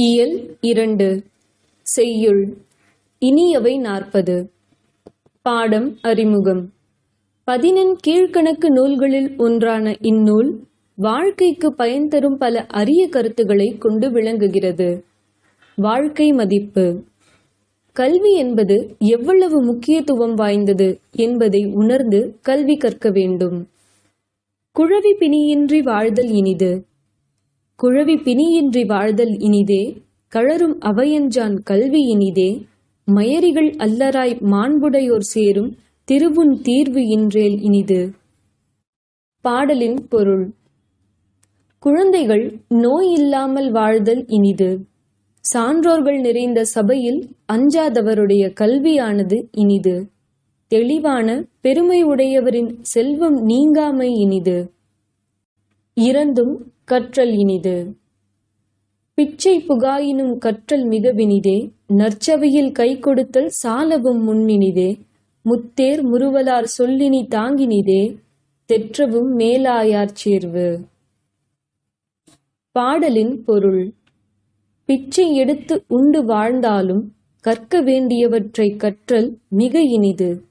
இயல் இரண்டு. செய்யுள். இனியவை நாற்பது. பாடம் அறிமுகம். பதினெண் கீழ்க்கணக்கு நூல்களில் ஒன்றான இந்நூல் வாழ்க்கைக்கு பயன் தரும் பல அரிய கருத்துக்களை கொண்டு விளங்குகிறது. வாழ்க்கை மதிப்பு. கல்வி என்பது எவ்வளவு முக்கியத்துவம் வாய்ந்தது என்பதை உணர்ந்து கல்வி கற்க வேண்டும். குழவி பிணியின்றி வாழ்தல் இனிது. குழவி பிணியின்றி வாழ்தல் இனிதே கழறும் அவையஞ்சான் கல்வி இனிதே மயரிகள் அல்லராய் மாண்புடையோர் சேரும் திருவுன் தீர்வு இன்றேல் இனிது. பாடலின் பொருள். குழந்தைகள் நோய் இல்லாமல் வாழ்தல் இனிது. சான்றோர்கள் நிறைந்த சபையில் அஞ்சாதவருடைய கல்வியானது இனிது. தெளிவான பெருமை உடையவரின் செல்வம் நீங்காமை இனிது. இறந்தும் கற்றல் இனிது. பிச்சை புகாயினும் கற்றல் மிகவினிதே நற்சவையில் கை கொடுத்தல் சாலவும் முன்னினிதே முத்தேர் முருவலார் சொல்லினி தாங்கினிதே தெற்றவும் மேலாயார் சேர்வு. பாடலின் பொருள் பிச்சை எடுத்து உண்டு வாழ்ந்தாலும் கற்க வேண்டியவற்றை கற்றல் மிக இனிது.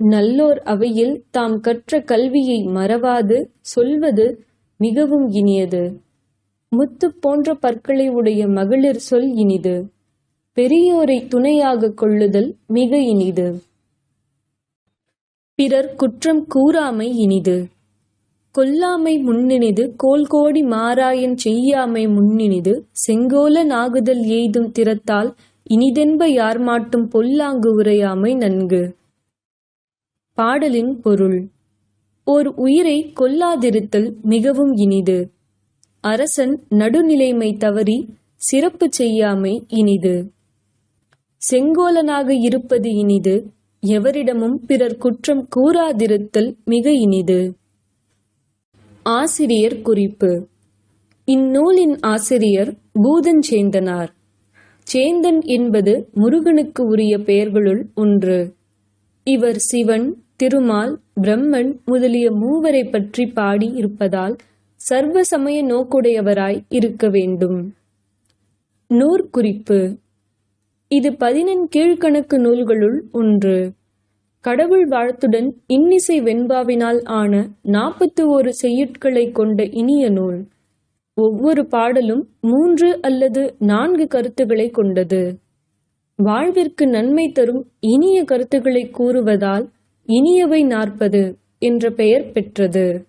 நல்லோர் அவையில் தாம் கற்ற கல்வியை மறவாது சொல்வது மிகவும் இனியது. முத்து போன்ற பற்களை உடைய மகளிர் சொல் இனிது. பெரியோரை துணையாக கொள்ளுதல் மிக இனிது. பிறர் குற்றம் கூறாமை இனிது. கொல்லாமை முன்னினிது கோல்கோடி மாறாயன் செய்யாமை முன்னினிது செங்கோல நாகுதல் எய்தும் திறத்தால் இனிதென்ப யார் மாட்டும் பொல்லாங்கு உரையாமை நன்கு. பாடலின் பொருள். ஓர் உயிரை கொல்லாதிருத்தல் மிகவும் இனிது. அரசன் நடுநிலைமை தவறி சிறப்பு செய்யாமை இனிது. செங்கோலனாக இருப்பது இனிது எவரிடமும் பிறர் குற்றம் கூறாதிருத்தல் மிக இனிது. ஆசிரியர் குறிப்பு. இந்நூலின் ஆசிரியர் பூதன் சேந்தனார் சேந்தன் என்பது முருகனுக்கு உரிய பெயர்களுள் ஒன்று. இவர் சிவன் திருமால் பிரம்மன் முதலிய மூவரை பற்றி பாடி இருப்பதால் சர்வ சமய நோக்குடையவராய் இருக்க வேண்டும். நூற்குறிப்பு. இது பதினெண் கீழ்கணக்கு நூல்களுள் ஒன்று. கடவுள் வாழ்த்துடன் இன்னிசை வெண்பாவினால் ஆன நாற்பத்து ஒரு செய்யுட்களை கொண்ட இனிய நூல். ஒவ்வொரு பாடலும் மூன்று அல்லது நான்கு கருத்துக்களை கொண்டது. வாழ்விற்கு நன்மை தரும் இனிய கருத்துக்களை கூறுவதால் இனியவை நாற்பது என்ற பெயர் பெற்றது.